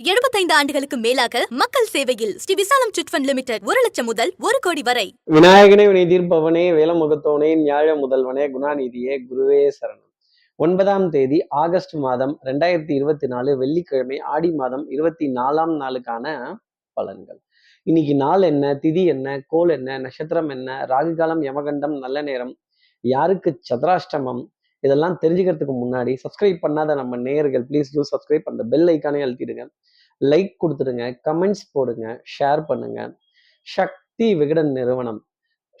75 ஆண்டுகளுக்கு மேலாக மக்கள் சேவையில் ஸ்ரீ விசாலம் சிட்ஃபண்ட் லிமிடெட் ஒரு லட்சம் முதல் ஒரு கோடி வரை. விநாயகனே வினை தீர்ப்பவனே வேலமுகத்தோனே ஞாழ முதல்வனே குணாநிதியே குருவே சரணம். ஒன்பதாம் தேதி ஆகஸ்ட் மாதம் ரெண்டாயிரத்தி இருபத்தி நாலு வெள்ளிக்கிழமை ஆடி மாதம் இருபத்தி நாலாம் நாளுக்கான பலன்கள். இன்னைக்கு நாள் என்ன திதி என்ன கோல் என்ன நட்சத்திரம் என்ன ராகுகாலம் யமகண்டம் நல்ல நேரம் யாருக்கு சதுராஷ்டமம் இதெல்லாம் தெரிஞ்சுக்கிறதுக்கு முன்னாடி சப்ஸ்கிரைப் பண்ணாத நம்ம நேயர்கள் ப்ளீஸ் டூ சப்ஸ்கிரைப் அந்த பெல் ஐக்கானே அழுத்திடுங்க. லைக் கொடுத்துடுங்க கமெண்ட்ஸ் போடுங்க ஷேர் பண்ணுங்க. சக்தி விகடன் நிறுவனம்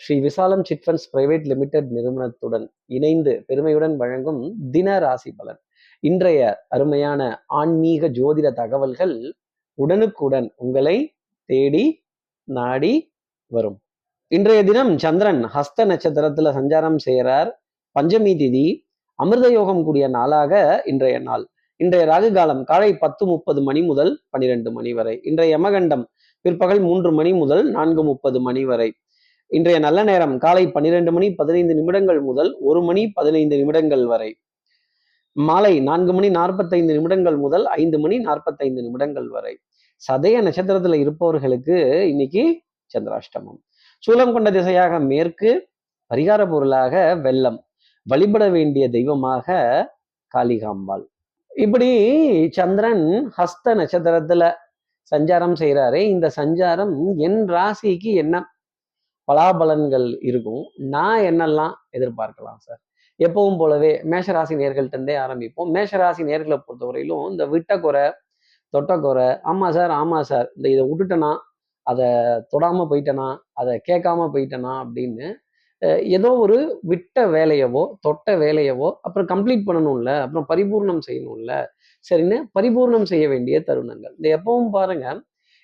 ஸ்ரீ விசாலம் சிட்ஃபண்ட்ஸ் பிரைவேட் லிமிடெட் நிறுவனத்துடன் இணைந்து பெருமையுடன் வழங்கும் தின ராசி பலன். இன்றைய அருமையான ஆன்மீக ஜோதிட தகவல்கள் உடனுக்குடன் உங்களை தேடி நாடி வரும். இன்றைய தினம் சந்திரன் ஹஸ்த நட்சத்திரத்துல சஞ்சாரம் செய்கிறார் பஞ்சமி திதி அமிர்த யோகம் கூடிய நாளாக இன்றைய நாள். இன்றைய ராகு காலம் காலை பத்து முப்பது மணி முதல் பனிரெண்டு மணி வரை. இன்றைய யமகண்டம் பிற்பகல் மூன்று மணி முதல் நான்கு முப்பது மணி வரை. இன்றைய நல்ல நேரம் காலை பன்னிரெண்டு மணி பதினைந்து நிமிடங்கள் முதல் ஒரு மணி பதினைந்து நிமிடங்கள் வரை. மாலை நான்கு மணி நாற்பத்தைந்து நிமிடங்கள் முதல் ஐந்து மணி நாற்பத்தைந்து நிமிடங்கள் வரை. சதய நட்சத்திரத்துல இருப்பவர்களுக்கு இன்னைக்கு சந்திராஷ்டமம். சூலம் கொண்ட திசையாக மேற்கு பரிகார பொருளாக வெள்ளம். வழிபட வேண்டிய தெய்வமாக காளிகாம்பாள். இப்படி சந்திரன் ஹஸ்த நட்சத்திரத்துல சஞ்சாரம் செய்கிறாரு இந்த சஞ்சாரம் என் ராசிக்கு என்ன பலாபலன்கள் இருக்கும்? நான் என்னெல்லாம் எதிர்பார்க்கலாம் சார்? எப்பவும் போலவே மேஷராசி நேர்கள்ட்டே ஆரம்பிப்போம். மேஷராசி நேர்களை பொறுத்தவரையிலும் இந்த விட்டக்குறை தொட்டக்குறை ஆமாம் ஆமா சார் ஆமாம் சார் இந்த இதை விட்டுட்டேனா அதை தொடாமல் போயிட்டேனா அதை கேட்காம போயிட்டேனா அப்படின்னு ஏதோ ஒரு விட்ட வேலையவோ தொட்ட வேலையவோ அப்புறம் கம்ப்ளீட் பண்ணணும்ல அப்புறம் பரிபூர்ணம் செய்யணும்ல. சரின்னு பரிபூர்ணம் செய்ய வேண்டிய தருணங்கள். இந்த எப்பவும் பாருங்க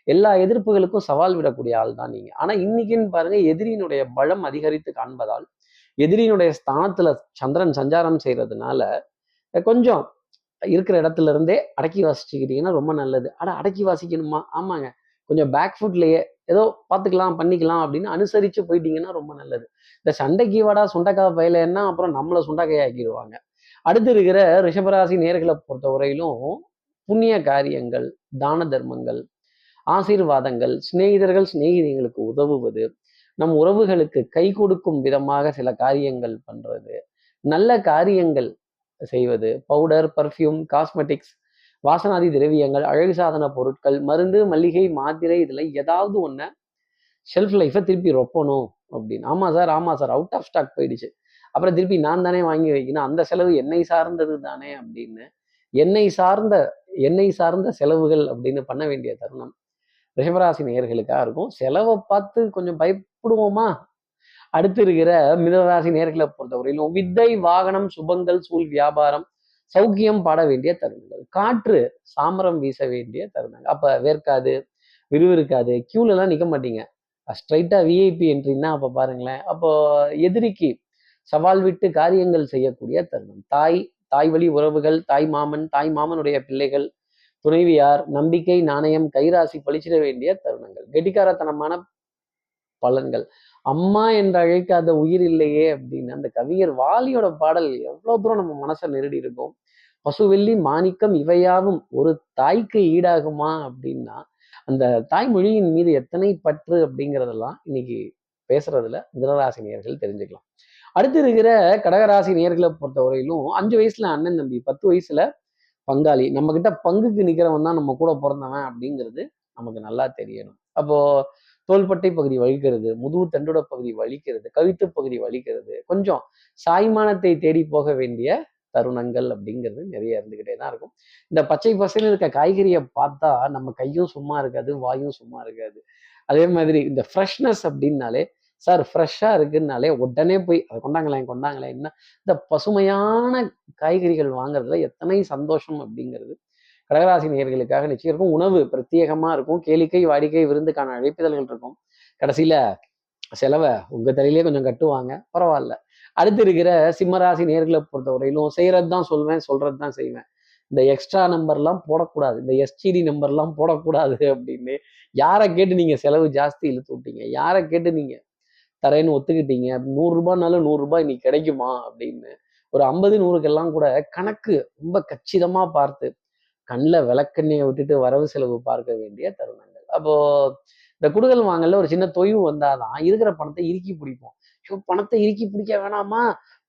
எல்லா எதிர்ப்புகளுக்கும் சவால் விடக்கூடிய ஆள் தான் நீங்க. ஆனா இன்னைக்குன்னு பாருங்க எதிரியினுடைய பலம் அதிகரித்து காண்பதால் எதிரியினுடைய ஸ்தானத்துல சந்திரன் சஞ்சாரம் செய்யறதுனால கொஞ்சம் இருக்கிற இடத்துல இருந்தே அடக்கி வாசிச்சுக்கிட்டீங்கன்னா ரொம்ப நல்லது. ஆனா அடக்கி வாசிக்கணுமா? ஆமாங்க. கொஞ்சம் பேக் ஃபுட்லயே ஏதோ பார்த்துக்கலாம் பண்ணிக்கலாம் அப்படின்னு அனுசரிச்சு போயிட்டீங்கன்னா ரொம்ப நல்லது. இந்த சண்டைக்கு வாடா சுண்டக்காய் பயிலன்னா அப்புறம் நம்மளை சுண்டக்காய் ஆக்கிடுவாங்க அடுத்து இருக்கிற ரிஷபராசி நேர்களை பொறுத்தவரையிலும் புண்ணிய காரியங்கள் தான தர்மங்கள் ஆசீர்வாதங்கள் சிநேகிதர்கள் சிநேகிதிகளுக்கு உதவுவது நம் உறவுகளுக்கு கை கொடுக்கும் விதமாக சில காரியங்கள் பண்றது நல்ல காரியங்கள் செய்வது பவுடர் பர்ஃப்யூம் காஸ்மெட்டிக்ஸ் வாசனாதி திரவியங்கள் அழகு சாதன பொருட்கள் மருந்து மல்லிகை மாத்திரை இதில் ஏதாவது ஒன்று ஷெல்ஃப் லைஃப்பை திருப்பி ரொப்பணும் அப்படின்னு. ஆமாம் சார் ஆமாம் சார் அவுட் ஆஃப் ஸ்டாக் போயிடுச்சு. அப்புறம் திருப்பி நான் தானே வாங்கி வைக்கணும் அந்த செலவு என்னை சார்ந்தது தானே அப்படின்னு. என்னை சார்ந்த என்னை சார்ந்த செலவுகள் அப்படின்னு பண்ண வேண்டிய தருணம். ரிஷபராசி நேயர்களுக்காக இருக்கும். செலவை பார்த்து கொஞ்சம் பயப்படுவோமா? அடுத்து இருக்கிற மிதராசி நேர்களை பொறுத்தவரையிலும் வித்தை வாகனம் சுபங்கள் சூழ் வியாபாரம் சௌக்கியம் பாட வேண்டிய தருணங்கள். காற்று சாமரம் வீச வேண்டிய தருணங்கள். அப்ப வேர்க்காது விறுவிறுக்காது கியூல எல்லாம் மாட்டீங்க. ஸ்ட்ரைட்டா விஐபி என்ட்ரின்னா அப்போ பாருங்களேன். அப்போ எதிரிக்கு சவால் விட்டு காரியங்கள் செய்யக்கூடிய தருணம். தாய் தாய் வழி உறவுகள் தாய் மாமன் தாய் மாமனுடைய பிள்ளைகள் துணைவியார் நம்பிக்கை நாணயம் கைராசி பழிச்சிட வேண்டிய தருணங்கள். கெட்டிக்காரத்தனமான பலன்கள். அம்மா என்று அழைக்காத உயிர் இல்லையே அப்படின்னு அந்த கவிஞர் வாலியோட பாடல் எவ்வளவு தூரம் நம்ம மனசை நெருடி இருக்கும். பசுவெள்ளி மாணிக்கம் இவையாவும் ஒரு தாய்க்கு ஈடாகுமா அப்படின்னா அந்த தாய்மொழியின் மீது எத்தனை பற்று அப்படிங்கிறதெல்லாம் இன்னைக்கு பேசுறதுல மிதனராசி நேர்கள் தெரிஞ்சுக்கலாம். அடுத்து இருக்கிற கடகராசி நேர்களை பொறுத்தவரையிலும் அஞ்சு வயசுல அண்ணன் தம்பி பத்து வயசுல பங்காளி நம்ம கிட்ட பங்குக்கு நிக்கிறவன் தான் நம்ம கூட பிறந்தவன் அப்படிங்கிறது நமக்கு நல்லா தெரியணும். அப்போ தோள்பட்டை பகுதி வலிக்கிறது முதுகு தண்டுட பகுதி வலிக்கிறது கவித்து பகுதி வலிக்கிறது கொஞ்சம் சாய்மானத்தை தேடி போக வேண்டிய தருணங்கள் அப்படிங்கிறது நிறைய இருந்துக்கிட்டே தான் இருக்கும். இந்த பச்சை பசையில் இருக்க காய்கறியை பார்த்தா நம்ம கையும் சும்மா இருக்காது வாயும் சும்மா இருக்காது. அதே மாதிரி இந்த ஃப்ரெஷ்னஸ் அப்படின்னாலே சார் ஃப்ரெஷ்ஷாக இருக்குன்னாலே உடனே போய் அதை கொண்டாங்களேன் கொண்டாங்களேன் என்ன இந்த பசுமையான காய்கறிகள் வாங்குறதுல எத்தனை சந்தோஷம் அப்படிங்கிறது கடகராசி நேர்களுக்காக நிச்சயம் இருக்கும். உணவு பிரத்யேகமாக இருக்கும். கேளிக்கை வாடிக்கை விருந்துக்கான அழைப்பிதழ்கள் இருக்கும். கடைசியில செலவை உங்கள் தலையிலே கொஞ்சம் கட்டுவாங்க. பரவாயில்ல. அடுத்து இருக்கிற சிம்மராசி நேர்களை பொறுத்தவரையிலும் செய்யறது தான் சொல்வேன் சொல்றது தான் செய்வேன். இந்த எக்ஸ்ட்ரா நம்பர்லாம் போடக்கூடாது. இந்த எஸ்டிடி நம்பர்லாம் போடக்கூடாது அப்படின்னு யாரை கேட்டு நீங்க செலவு ஜாஸ்தி இழுத்து விட்டீங்க? யாரை கேட்டு நீங்க தரேன்னு ஒத்துக்கிட்டீங்க? நூறுரூபானாலும் நூறுரூபா இன்னைக்கு கிடைக்குமா அப்படின்னு ஒரு ஐம்பது நூறுக்கெல்லாம் கூட கணக்கு ரொம்ப கச்சிதமா பார்த்து கண்ணில் விளக்கெண்ணெயை விட்டுட்டு வரவு செலவு பார்க்க வேண்டிய தருணங்கள். அப்போ இந்த குடுக்கல் வாங்கல ஒரு சின்ன தொய்வு வந்தாதான் இருக்கிற பணத்தை இறுக்கி பிடிப்போம். ஐயோ பணத்தை இறுக்கி பிடிக்க வேணாமா?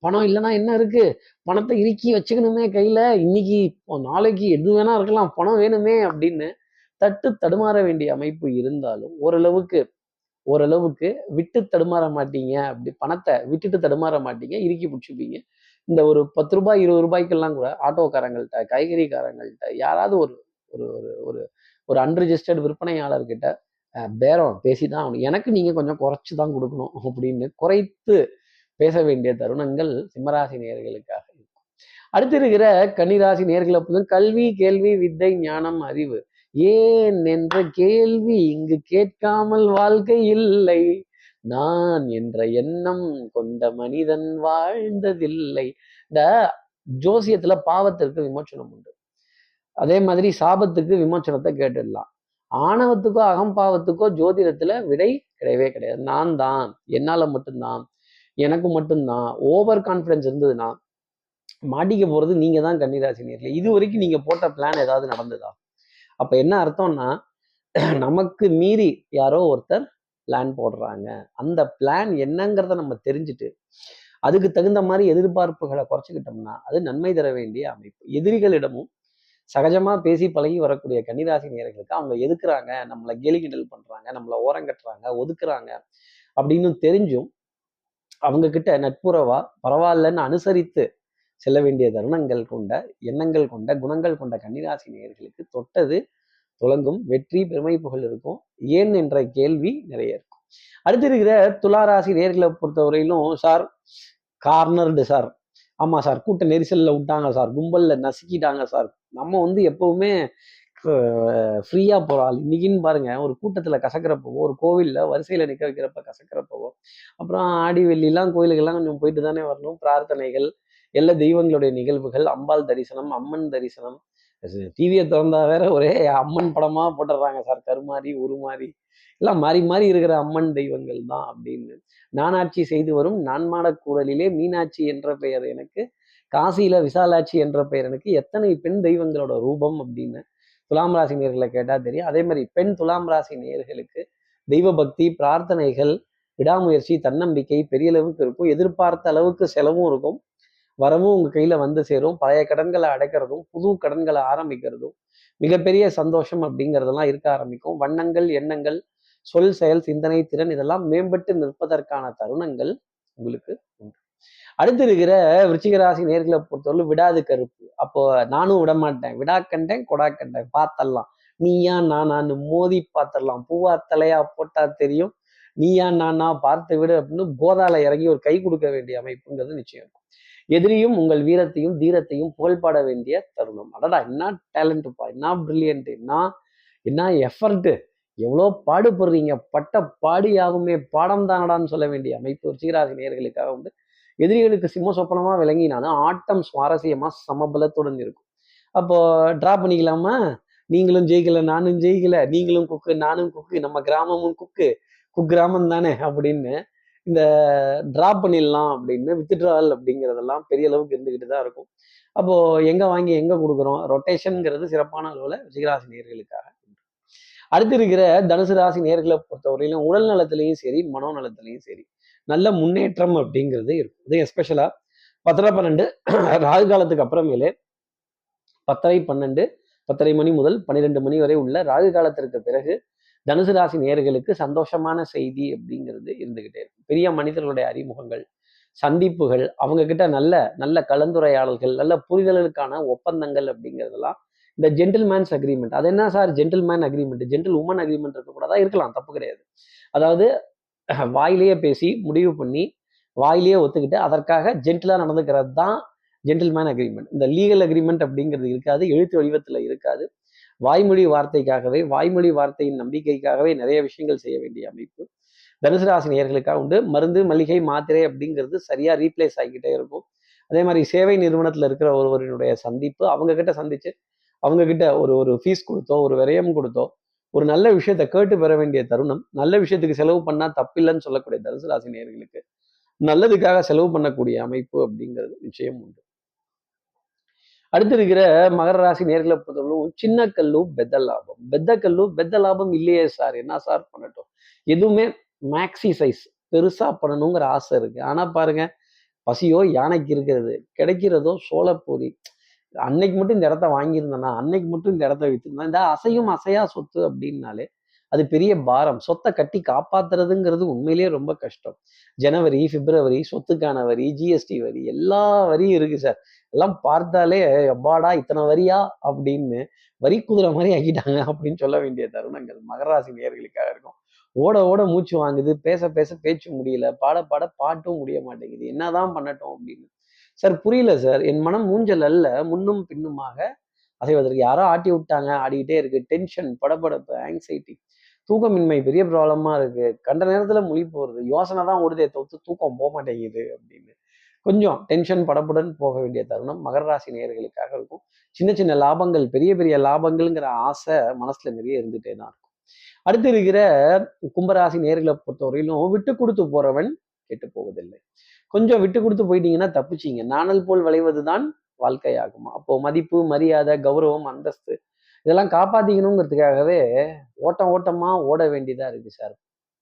பணம் இல்லைன்னா என்ன இருக்கு? பணத்தை இறுக்கி வச்சுக்கணுமே கையில. இன்னைக்கு இப்போ நாளைக்கு எது வேணா இருக்கலாம். பணம் வேணுமே அப்படின்னு தட்டு தடுமாற வேண்டிய அமைப்பு இருந்தாலும் ஓரளவுக்கு ஓரளவுக்கு விட்டு தடுமாற மாட்டீங்க. அப்படி பணத்தை விட்டுட்டு தடுமாற மாட்டீங்க. இறுக்கி பிடிச்சிப்பீங்க. இந்த ஒரு பத்து ரூபாய் இருபது ரூபாய்க்கெல்லாம் கூட ஆட்டோக்காரங்கள்ட்ட காய்கறிக்காரங்கள்ட்ட யாராவது ஒரு ஒரு ஒரு ஒரு ஒரு அன்ரிஜிஸ்டர்ட் விற்பனையாளர்கிட்ட பேரம் பேசி தான் ஆகணும். எனக்கு நீங்க கொஞ்சம் குறைச்சி தான் கொடுக்கணும் அப்படின்னு குறைத்து பேச வேண்டிய தருணங்கள் சிம்மராசி நேர்களுக்காக இருக்கும். அடுத்து இருக்கிற கன்னிராசி நேர்களை பொறுத்த கல்வி கேள்வி வித்தை ஞானம் அறிவு. ஏன் என்ற கேள்வி இங்கு கேட்காமல் வாழ்க்கை இல்லை. நான் என்ற எண்ணம் கொண்ட மனிதன் வாழ்ந்ததில்லை. இந்த ஜோசியத்துல பாவத்திற்கு விமோச்சனம் உண்டு. அதே மாதிரி சாபத்துக்கு விமோச்சனத்தை கேட்டுடலாம். ஆணவத்துக்கோ அகம்பாவத்துக்கோ ஜோதிடத்துல விடை கிடையவே கிடையாது. நான் தான். என்னால மட்டும்தான். எனக்கு மட்டும்தான். ஓவர் கான்ஃபிடன்ஸ் இருந்ததுன்னா மாட்டிக்க போறது நீங்க தான் கன்னிராசி நேர்ல. இது வரைக்கும் நீங்க போட்ட பிளான் ஏதாவது நடந்ததா? அப்ப என்ன அர்த்தம்னா நமக்கு மீறி யாரோ ஒருத்தர் பிளான் போடுறாங்க. அந்த பிளான் என்னங்கிறத நம்ம தெரிஞ்சுட்டு அதுக்கு தகுந்த மாதிரி எதிர்பார்ப்புகளை குறைச்சிக்கிட்டோம்னா அது நன்மை தர வேண்டிய அமைப்பு. எதிரிகளிடமும் சகஜமாக பேசி பழகி வரக்கூடிய கன்னிராசி நேயர்களுக்கு அவங்க எதுக்குறாங்க? நம்மளை கேலி கிண்டல் பண்ணுறாங்க நம்மளை ஓரங்கட்டுறாங்க ஒதுக்குறாங்க அப்படின்னு தெரிஞ்சும் அவங்க கிட்ட நட்புறவா பரவாயில்லன்னு அனுசரித்து செல்ல வேண்டிய தருணங்கள் கொண்ட எண்ணங்கள் கொண்ட குணங்கள் கொண்ட கன்னிராசி நேயர்களுக்கு தொட்டது துலங்கும் வெற்றி பெருமை புகழ் இருக்கும். ஏன் என்ற கேள்வி நிறைய இருக்கும். அடுத்து இருக்கிற துளாராசி நேர்களை பொறுத்தவரையிலும் சார் கார்னர்டு சார். ஆமா சார். கூட்ட நெரிசல்ல விட்டாங்க சார். கும்பல்ல நசுக்கிட்டாங்க சார். நம்ம வந்து எப்பவுமே ஃப்ரீயா போறாள் இன்னைக்குன்னு பாருங்க. ஒரு கூட்டத்துல கசக்கிறப்பவோ ஒரு கோவில்ல வரிசையில நிக்க வைக்கிறப்ப கசக்கிறப்பவோ அப்புறம் ஆடி வெள்ளிலாம் கோயிலுக்கெல்லாம் கொஞ்சம் போயிட்டு தானே வரணும். பிரார்த்தனைகள் எல்லா தெய்வங்களுடைய நிகழ்வுகள் அம்பாள் தரிசனம் அம்மன் தரிசனம். டிவியை திறந்தா வேற ஒரே அம்மன் படமா போட்டுடுறாங்க சார். கருமாறி உருமாறி எல்லாம் மாறி மாறி இருக்கிற அம்மன் தெய்வங்கள் தான் அப்படின்னு. நானாட்சி செய்து வரும் நான்மாடக் கூடலிலே மீனாட்சி என்ற பெயர் எனக்கு காசியில விசாலாட்சி என்ற பெயர் எனக்கு. எத்தனை பெண் தெய்வங்களோட ரூபம் அப்படின்னு துலாம் ராசி நேர்களை கேட்டால் தெரியும். அதே மாதிரி பெண் துலாம் ராசி நேர்களுக்கு தெய்வ பக்தி பிரார்த்தனைகள் விடாமுயற்சி தன்னம்பிக்கை பெரிய அளவுக்கு இருக்கும். எதிர்பார்த்த அளவுக்கு செலவும் இருக்கும். வரவும் உங்கள் கையில் வந்து சேரும். பழைய கடன்களை அடைக்கிறதும் புது கடன்களை ஆரம்பிக்கிறதும் மிகப்பெரிய சந்தோஷம் அப்படிங்கிறதெல்லாம் இருக்க ஆரம்பிக்கும். வண்ணங்கள் எண்ணங்கள் சொல் செயல் சிந்தனை திறன் இதெல்லாம் மேம்பட்டு நிற்பதற்கான தருணங்கள் உங்களுக்கு உண்டு. அடுத்து இருக்கிற விருச்சிகராசி நேர்களை பொறுத்தவரை விடாது கருப்பு. அப்போ நானும் விட மாட்டேன். விடா கண்டேன் கொடா கண்டேன். பார்த்தரலாம். நீயா நானான்னு மோதி பார்த்தரலாம். பூவா தலையா போட்டா தெரியும். நீயா நானா பார்த்து விடு அப்படின்னு கோதால இறங்கி ஒரு கை கொடுக்க வேண்டிய அமைப்புங்கிறது நிச்சயம். இருக்கும் எதிரியும் உங்கள் வீரத்தையும் தீரத்தையும் புகழ்பாட வேண்டிய தருணம். அடடா என்ன டேலண்ட்டுப்பா என்ன பிரில்லியன்ட் என்ன என்ன எஃபர்ட்டு எவ்வளோ பாடுபடுறீங்க? பட்ட பாடியாகுமே பாடம் தானடான்னு சொல்ல வேண்டிய அமைப்பு ருச்சிகராசி நேர்களுக்காக உண்டு. எதிரிகளுக்கு சிம்ம சொப்பனமாக விளங்கினாலும் ஆட்டம் சுவாரஸ்யமாக சமபலத்துடன் இருக்கும். அப்போ ட்ரா பண்ணிக்கலாமா? நீங்களும் ஜெயிக்கல நானும் ஜெயிக்கல நீங்களும் குக்கு நானும் குக்கு நம்ம கிராமமும் குக்கு குக்கிராமம் தானே அப்படின்னு இந்த ட்ரா பண்ணிடலாம் அப்படின்னு வித்ட்ரால் அப்படிங்கிறதெல்லாம் பெரிய அளவுக்கு இருந்துகிட்டு தான் இருக்கும். அப்போ எங்கே வாங்கி எங்கே கொடுக்குறோம்? ரொட்டேஷனுங்கிறது சிறப்பான அளவில் ரிஷிகராசி நேர்களுக்காக. அடுத்து இருக்கிற தனுசு ராசி நேர்களை பொறுத்தவரையிலும் உடல் நலத்திலையும் சரி மனோ நலத்திலையும் சரி நல்ல முன்னேற்றம் அப்படிங்கிறது இருக்கும். இது எஸ்பெஷலா பத்தரை பன்னெண்டு ராகு காலத்துக்கு அப்புறமேலே பத்தரை பன்னெண்டு பத்தரை மணி முதல் பன்னிரெண்டு மணி வரை உள்ள ராகு காலத்திற்கு பிறகு தனுசு ராசி நேர்களுக்கு சந்தோஷமான செய்தி அப்படிங்கிறது இருந்துகிட்டே இருக்கும். பெரிய மனிதர்களுடைய அறிமுகங்கள் சந்திப்புகள் அவங்க கிட்ட நல்ல நல்ல கலந்துரையாடல்கள் நல்ல புரிதலுக்கான ஒப்பந்தங்கள் அப்படிங்கிறதெல்லாம் இந்த ஜென்டில்மேன்ஸ் அக்ரிமெண்ட் அது என்ன sir? Gentleman agreement gentle woman agreement இருக்கக்கூடாதா? இருக்கலாம். தப்பு கிடையாது. அதாவது வாயிலேயே பேசி முடிவு பண்ணி வாயிலேயே ஒத்துக்கிட்டு அதற்காக ஜென்டிலாக நடந்துக்கிறது தான் ஜென்டில்மேன் அக்ரிமெண்ட் இந்த லீகல் அக்ரிமெண்ட் அப்படிங்கிறது இருக்காது. எழுத்து வடிவத்தில் இருக்காது. வாய்மொழி வார்த்தைக்காகவே வாய்மொழி வார்த்தையின் நம்பிக்கைக்காகவே நிறைய விஷயங்கள் செய்ய வேண்டிய அமைப்பு. தனுசு ராசி நேயர்களுக்காக உண்டு. மருந்து மளிகை மாத்திரை அப்படிங்கிறது சரியாக ரீப்ளேஸ் ஆகிக்கிட்டே இருக்கும். அதே மாதிரி சேவை நிறுவனத்தில் இருக்கிற ஒருவரினுடைய சந்திப்பு அவங்க கிட்ட சந்திச்சு அவங்க கிட்ட ஒரு ஒரு ஃபீஸ் கொடுத்தோ ஒரு விரயம் கொடுத்தோ ஒரு நல்ல விஷயத்தை கேட்டு பெற வேண்டிய தருணம் நல்ல விஷயத்துக்கு செலவு பண்ணா தப்பில்லைன்னு சொல்லக்கூடிய தனுசு ராசி நேர்களுக்கு நல்லதுக்காக செலவு பண்ணக்கூடிய அமைப்பு அப்படிங்கிறது நிச்சயம் உண்டு. அடுத்து இருக்கிற மகர ராசி நேர்களை பொறுத்தவரைக்கும் சின்ன கல்லு பெத்த லாபம். பெத்த கல்லு பெத்த லாபம் இல்லையே சார். என்ன சார் பண்ணட்டும்? எதுவுமே மேக்ஸி சைஸ் பெருசா பண்ணணுங்கிற ஆசை இருக்கு. ஆனா பாருங்க பசியோ யானைக்கு இருக்கிறது கிடைக்கிறதோ சோளப்பூரி அன்னைக்கு மட்டும் இந்த இடத்த வாங்கியிருந்தேன்னா அன்னைக்கு மட்டும் இந்த இடத்த விற்றுருந்தேன் இந்த அசையும் அசையா சொத்து அப்படின்னாலே அது பெரிய பாரம். சொத்தை கட்டி காப்பாத்துறதுங்கிறது உண்மையிலேயே ரொம்ப கஷ்டம். ஜனவரி பிப்ரவரி சொத்துக்கான வரி ஜிஎஸ்டி வரி எல்லா வரியும் இருக்கு சார். எல்லாம் பார்த்தாலே எப்பாடா இத்தனை வரியா? அப்படின்னு வரி குதிரை மாதிரி ஆக்கிட்டாங்க அப்படின்னு சொல்ல வேண்டிய தருணங்கள் மகராசி நேர்களுக்காக இருக்கும். ஓட ஓட மூச்சு வாங்குது. பேச பேச பேச்சு முடியல. பாட பாட பாட்டும் முடிய மாட்டேங்குது. என்னதான் பண்ணட்டும் அப்படின்னு சார் புரியல சார். என் மனம் மூஞ்சல் அல்ல. முன்னும் பின்னுமாக அசைவதற்கு யாரோ ஆட்டி விட்டாங்க ஆடிக்கிட்டே இருக்கு. டென்ஷன் படபடப்பு ஆங்ஸைட்டி தூக்கமின்மை பெரிய ப்ராப்ளமா இருக்கு. கண்ட நேரத்துல மொழி போறது. யோசனை தான் ஓடுதே தவிர்த்து தூக்கம் போக மாட்டேங்குது அப்படின்னு. கொஞ்சம் டென்ஷன் படப்புடன் போக வேண்டிய தருணம் மகர ராசி நேர்களுக்காக இருக்கும். சின்ன சின்ன லாபங்கள் பெரிய பெரிய லாபங்கள்ங்கிற ஆசை மனசுல நிறைய இருந்துட்டே தான் இருக்கும். அடுத்து இருக்கிற கும்பராசி நேர்களை பொறுத்தவரையிலும் விட்டு கொடுத்து போறவன் கெட்டு போவதில்லை. கொஞ்சம் விட்டு கொடுத்து போயிட்டீங்கன்னா தப்பிச்சிங்க. நாணல் போல் விளைவது தான் வாழ்க்கையாகும். அப்போ மதிப்பு மரியாதை கௌரவம் அந்தஸ்து இதெல்லாம் காப்பாத்திக்கணுங்கிறதுக்காகவே ஓட்டம் ஓட்டமா ஓட வேண்டியதா இருக்கு சார்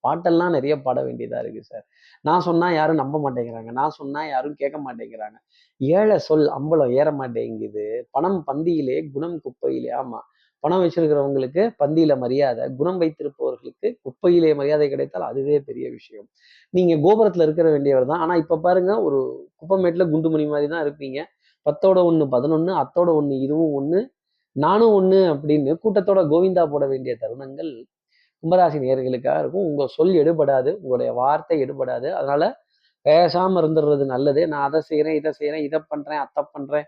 பாட்டெல்லாம் நிறைய பாட வேண்டியதா இருக்கு சார் நான் சொன்னா யாரும் நம்ப மாட்டேங்கிறாங்க. நான் சொன்னா யாரும் கேட்க மாட்டேங்கிறாங்க. ஏழை சொல் அம்பலம் ஏற மாட்டேங்குது. பணம் பந்தியிலே குணம் குப்பையிலே. ஆமா. பணம் வச்சிருக்கிறவங்களுக்கு பந்தியில மரியாதை குணம் வைத்திருப்பவர்களுக்கு குப்பையிலே மரியாதை கிடைத்தால் அதுவே பெரிய விஷயம். நீங்க கோபுரத்துல இருக்கிற வேண்டியவர் தான். ஆனா இப்ப பாருங்க ஒரு குப்பமேட்டுல குண்டுமணி மாதிரி தான் இருப்பீங்க. பத்தோட ஒண்ணு பதினொன்னு அத்தோட ஒண்ணு இதுவும் ஒண்ணு நானும் ஒண்ணு அப்படின்னு கூட்டத்தோட கோவிந்தா போட வேண்டிய தருணங்கள் கும்பராசி நேர்களுக்காக இருக்கும். உங்க சொல் எடுபடாது உங்களுடைய வார்த்தை எடுபடாது. அதனால பேசாம இருந்துடுறது நல்லது. நான் அதை செய்யறேன் இதை செய்யறேன் இதை பண்றேன் அத்தை பண்றேன்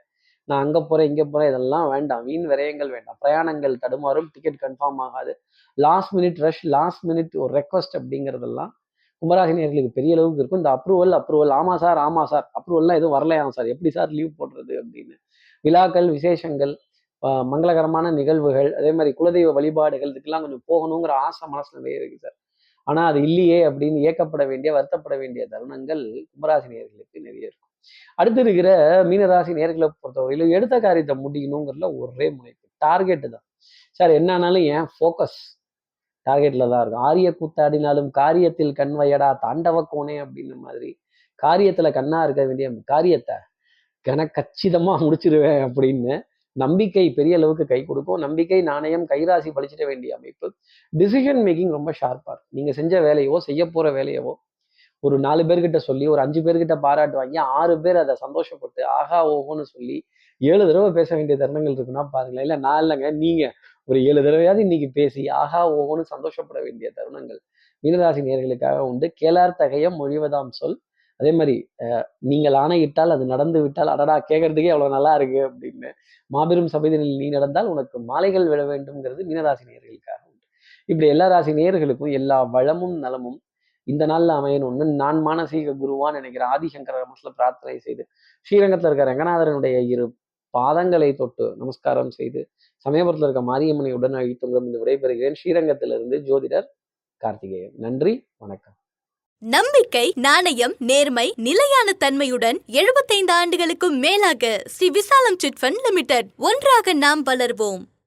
நான் அங்கே போகிறேன் இங்கே போகிறேன் இதெல்லாம் வேண்டாம். வீண் விரயங்கள் வேண்டாம். பிரயாணங்கள் தடுமாறும் டிக்கெட் கன்ஃபார்ம் ஆகாது. Last minute rush last minute ஒரு ரெக்வஸ்ட் அப்படிங்கிறதெல்லாம் கும்பராசினியர்களுக்கு பெரிய அளவுக்கு இருக்கும். இந்த அப்ரூவல் அப்ரூவல் ஆமா சார் ஆமா சார் அப்ரூவல்லாம் எதுவும் வரலையாம் சார் எப்படி சார் லீவ் போடுறது அப்படின்னு. விழாக்கள் விசேஷங்கள் மங்களகரமான நிகழ்வுகள் அதே மாதிரி குலதெய்வ வழிபாடுகள் இதுக்கெல்லாம் கொஞ்சம் போகணுங்கிற ஆசை மனசுல நிறைய இருக்கு சார் ஆனா அது இல்லையே அப்படின்னு ஏக்கப்பட வேண்டிய வருத்தப்பட வேண்டிய தருணங்கள் கும்பராசினியர்களுக்கு நிறைய இருக்கும். அடுத்து இருக்கிற மீனராசி நேர்களை பொறுத்தவரையிலும் எடுத்த காரியத்தை முடிக்கணுங்கிறதுல ஒரே முனைப்பு. டார்கெட்டு தான். சார் என்னன்னாலும் ஏன் ஃபோக்கஸ் டார்கெட்ல தான் இருக்கும். ஆரிய கூத்தாடினாலும் காரியத்தில் கண் வையடா தாண்டவ கோணே அப்படின்ற மாதிரி காரியத்துல கண்ணா இருக்க வேண்டிய காரியத்தை கன கச்சிதமா முடிச்சிருவேன் அப்படின்னு நம்பிக்கை பெரிய அளவுக்கு கை கொடுக்கும். நம்பிக்கை நாணயம் கைராசி பழிச்சிட வேண்டிய அமைப்பு. டிசிஷன் மேக்கிங் ரொம்ப ஷார்ப்பாக இருக்கும். நீங்க செஞ்ச வேலையவோ செய்ய போகிற வேலையவோ ஒரு நாலு பேர்கிட்ட சொல்லி ஒரு அஞ்சு பேர்கிட்ட பாராட்டு வாங்கி ஆறு பேர் அதை சந்தோஷப்பட்டு ஆஹா ஓஹோன்னு சொல்லி ஏழு தடவை பேச வேண்டிய தருணங்கள் இருக்குன்னா பாருங்களேன். இல்லை நான் இல்லைங்க. நீங்க ஒரு ஏழு தடவையாவது இன்னைக்கு பேசி ஆஹா ஓஹோன்னு சந்தோஷப்பட வேண்டிய தருணங்கள் மீனராசி நேர்களுக்காக உண்டு. கேளார் தகையம் மொழிவதாம் சொல். அதே மாதிரி நீங்கள் ஆணையிட்டால் அது நடந்து விட்டால் அடடா கேட்கறதுக்கே அவ்வளோ நல்லா இருக்கு அப்படின்னு மாபெரும் சபைதனில் நீ நடந்தால் உனக்கு மாலைகள் விழ வேண்டும்ங்கிறது மீனராசி நேர்களுக்காக உண்டு. இப்படி எல்லா ராசி நேர்களுக்கும் எல்லா வளமும் நலமும் இந்த நாளில் அமையணும்னு நான் மானசீக குருவான்னு நினைக்கிற ஆதிசங்கர மனசில் பிரார்த்தனை செய்து ஸ்ரீரங்கத்தில் இருக்கிற ரங்கநாதரனுடைய இரு பாதங்களை தொட்டு நமஸ்காரம் செய்து சமயபுரத்தில் இருக்க மாரியம்மனை உடன் அழைத்தும் இந்த விடைபெறுகிறேன். ஸ்ரீரங்கத்திலிருந்து ஜோதிடர் கார்த்திகேயன். நன்றி வணக்கம். நம்பிக்கை நாணயம் நேர்மை நிலையான தன்மையுடன் 75 ஆண்டுகளுக்கும் மேலாக ஸ்ரீ விசாலம் சிட் ஃபண்ட் லிமிடெட் ஒன்றாக நாம் வளர்வோம்.